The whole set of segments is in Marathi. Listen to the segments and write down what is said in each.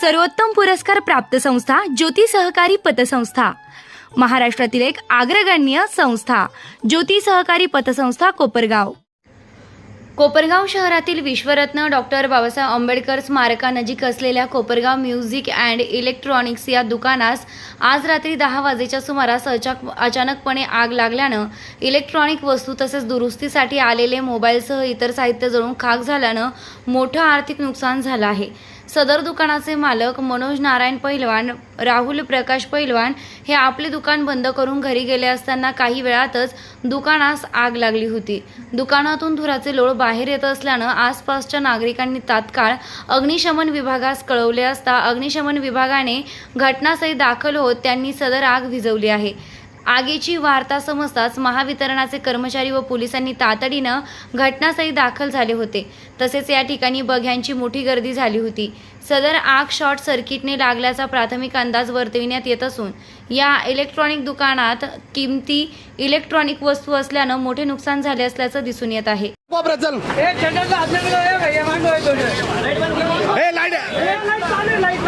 सर्वोत्तम पुरस्कार प्राप्त संस्था ज्योती सहकारी पतसंस्था. महाराष्ट्रातील एक अग्रगण्य संस्था ज्योती सहकारी पतसंस्था कोपरगाव. कोपरगाव शहरातील विश्वरत्न डॉक्टर बाबासाहेब आंबेडकर स्मारकानजीक असलेल्या कोपरगाव म्युझिक अँड इलेक्ट्रॉनिक्स या दुकानास आज रात्री दहा वाजेच्या सुमारास अचाक अचानकपणे आग लागल्यानं इलेक्ट्रॉनिक वस्तू तसेच दुरुस्तीसाठी आलेले मोबाईलसह इतर साहित्य जळून खाक झाल्यानं मोठं आर्थिक नुकसान झालं आहे. सदर दुकानाचे मालक मनोज नारायण पैलवान राहुल प्रकाश पैलवान हे आपले दुकान बंद करून घरी गेले असताना काही वेळातच दुकानास आग लागली होती. दुकानातून धुराचे लोळ बाहेर येत असल्यानं आसपासच्या नागरिकांनी तात्काळ अग्निशमन विभागास कळवले असता अग्निशमन विभागाने घटनास्थळी दाखल होत त्यांनी सदर आग विझवली आहे. आगीची वार्ता समजताच महावितरणाचे कर्मचारी व पोलिसांनी तातडीनं घटनास्थळी दाखल झाले होते. तसेच या ठिकाणी बघ्यांची मोठी गर्दी झाली होती. सदर आग शॉर्ट सर्किटने लागल्याचा प्राथमिक अंदाज वर्तविण्यात येत असून या इलेक्ट्रॉनिक दुकानात किमती इलेक्ट्रॉनिक वस्तू असल्यानं मोठे नुकसान झाले असल्याचं दिसून येत आहे.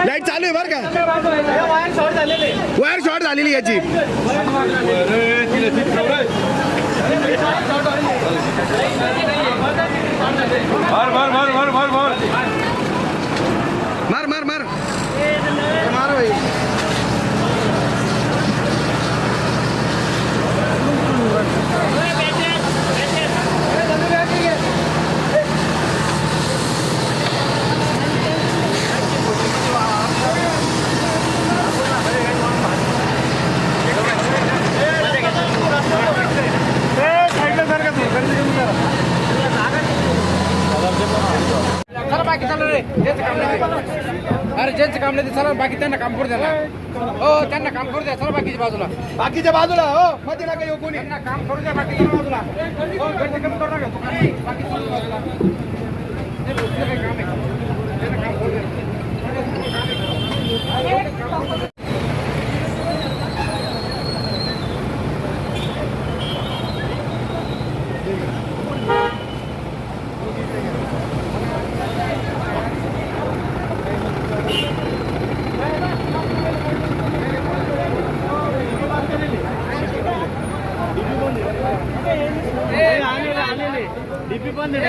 लाइट चालू आहे बरं का? वायर शॉर्ट झालेली याची. ज्यांचं काम नाही अरे ज्यांचं काम नाही चला बाकी त्यांना काम करू द्या हो त्यांना काम करू द्या चला बाकीच्या बाजूला. बाकीच्या बाजूला हो मध्ये नका येऊ कोणी. त्यांना काम करू द्या बाकीच्या बाजूला. हो गर्दी कमी करू नका बाकीच्या बाजूला नाही, काम आहे त्यांना काम करू द्या दोन मिनिटं कर बंद.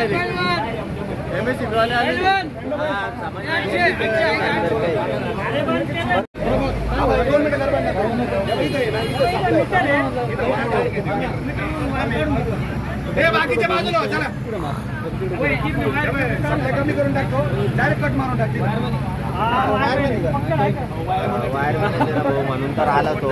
सापडा. हे बाकीच्या बाजूला हो, चला. कमी करून टाकतो. डायरेक्ट कट मारून टाकतो. वायर म्हणून तर आला तो.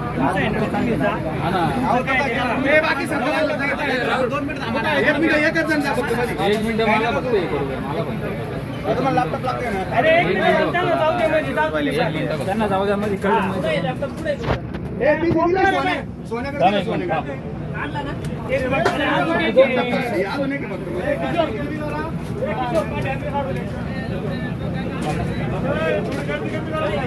एक मिनिट मला फक्त हे करू द्या, मला फक्त. त्यांना जाऊ द्या मध्ये कळलं नाही. सोन्याकडे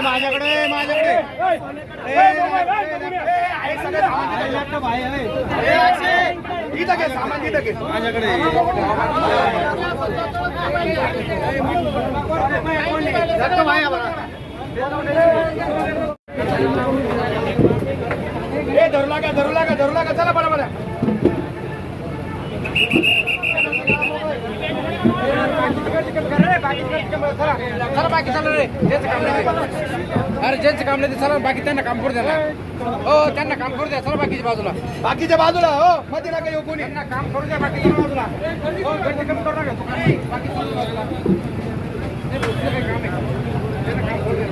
माझ्याकडे माझ्याकडे सामान इथं घे माझ्याकडे. धरू लागा धरू लागा धरू लागा चला बरं बरं चला बाकी चला रे. ज्यांचं काम नाही. अरे ज्यांचं काम नाही चला बाकी त्यांना काम करू द्या ना. हो त्यांना काम करू द्या. चला बाकीच्या बाजूला. बाकीच्या बाजूला हो. मध्ये नका येऊ कोणी. काम करू द्या बाकीच्या बाजूला. हो गर्दी कमी करू नका. बाकी बाजूला नाही, दुसरं काही काम आहे त्यांना काम करू द्या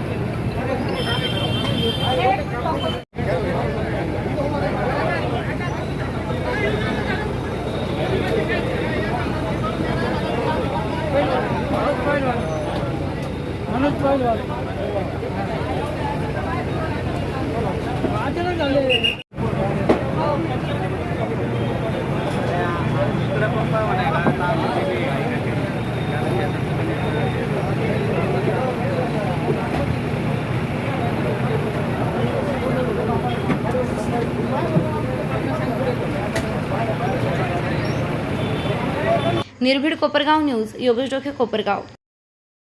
निर्भीड कोपरगाव न्यूज योगेश डोके कोपरगाव.